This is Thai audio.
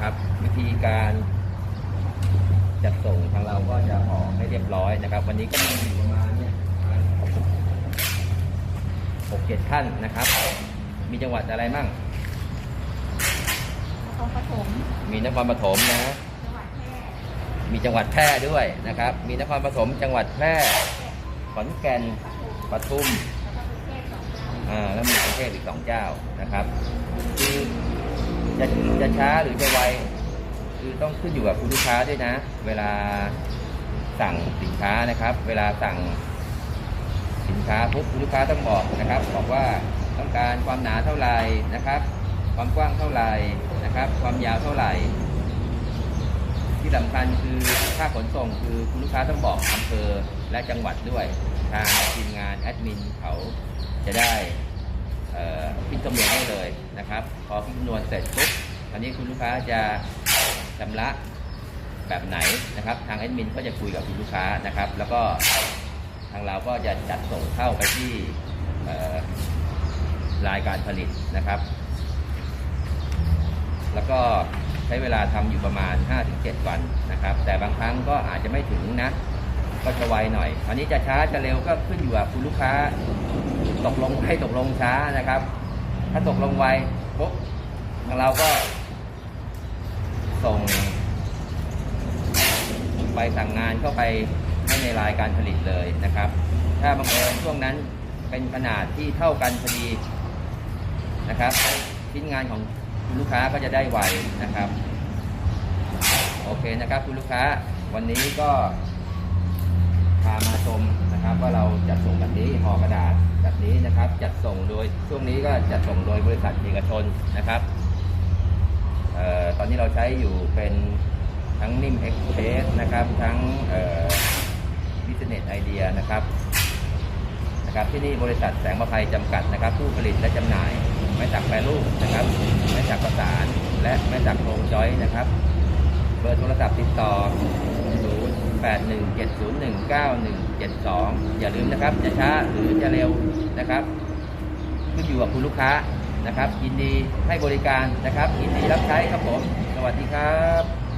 ครับ วิธีการจัดส่งทางเราก็จะออกให้เรียบร้อยนะครับ วันนี้ก็มีประมาณเนี่ยหกเจ็ดขั้นนะครับ มีจังหวัดอะไรมั่งนครปฐมมีนครปฐมนะ จัมีจังหวัดแพร่ด้วยนะครับ มีนครปฐมจังหวัดแพร่ขอนแก่นปทุมอ่าแล้วมีกรุงเทพอีกสองเจ้านะครับคือ จะจะช้าหรือจะไวคือต้องขึ้นอยู่กับคุณลูกค้าด้วยนะ เวลาสั่งสินค้านะครับ เวลาสั่งสินค้าปุ๊บคุณลูกค้าต้องบอกนะครับ บอกว่าต้องการความหนาเท่าไหร่นะครับ ความกว้างเท่าไหร่นะครับ ความยาวเท่าไหร่ ที่สำคัญคือค่าขนส่งคือคุณลูกค้าต้องบอกอำเภอและจังหวัดด้วยทางทีมงานแอดมินเขาจะได้ำนวณให้เลยนะครับ พอคิดคำนวณเสร็จปุ๊บอันนี้คุณลูกค้าจะชำระแบบไหนนะครับ ทางแอดมินก็จะคุยกับคุณลูกค้านะครับ แล้วก็ทางเราก็จะจัดส่งเข้าไปที่รายการผลิตนะครับ แล้วก็ใช้เวลาทำอยู่ประมาณ 5-7 วันนะครับ แต่บางครั้งก็อาจจะไม่ถึงนะ ก็จะไวหน่อย อันนี้จะช้าจะเร็วก็ขึ้นอยู่กับคุณลูกค้า ตกลงให้ตกลงช้านะครับ ถ้าตกลงไวปุ๊บทางเราก็ ส่งไปสั่งงานเข้าไปให้ในรายการผลิตเลยนะครับ ถ้าบังเอิญช่วงนั้นเป็นขนาดที่เท่ากันพอดีนะครับชิ้นงานของคุณลูกค้าก็จะได้ไวนะครับ โอเคนะครับ คุณลูกค้าวันนี้ก็ พามาชมนะครับ ว่าเราจัดส่งแบบนี้ห่อกระดาษแบบนี้นะครับ จัดส่งโดยช่วงนี้ก็จัดส่งโดยบริษัทเอกชนนะครับออตอนนี้เราใช้อยู่เป็นทั้งนิ่มเอ็กเพสนะครับ ทั้งบิสเนสไอเดียนะครับนะครับ ที่นี่บริษัทแสงประภัยจำกัดนะครับ ผู้ผลิตและจำหน่าย ไม้สักแปรรูปนะครับ ไม้สักประสาน และไม้สักโครงจอยนะครับ เบอร์โทรศัพท์ติดต่อ 0817019172 อย่าลืมนะครับ จะช้าหรือจะเร็วนะครับขึ้นอยู่กับคุณลูกค้านะครับยินดีให้บริการนะครับยินดีรับใช้ครับผม สวัสดีครับ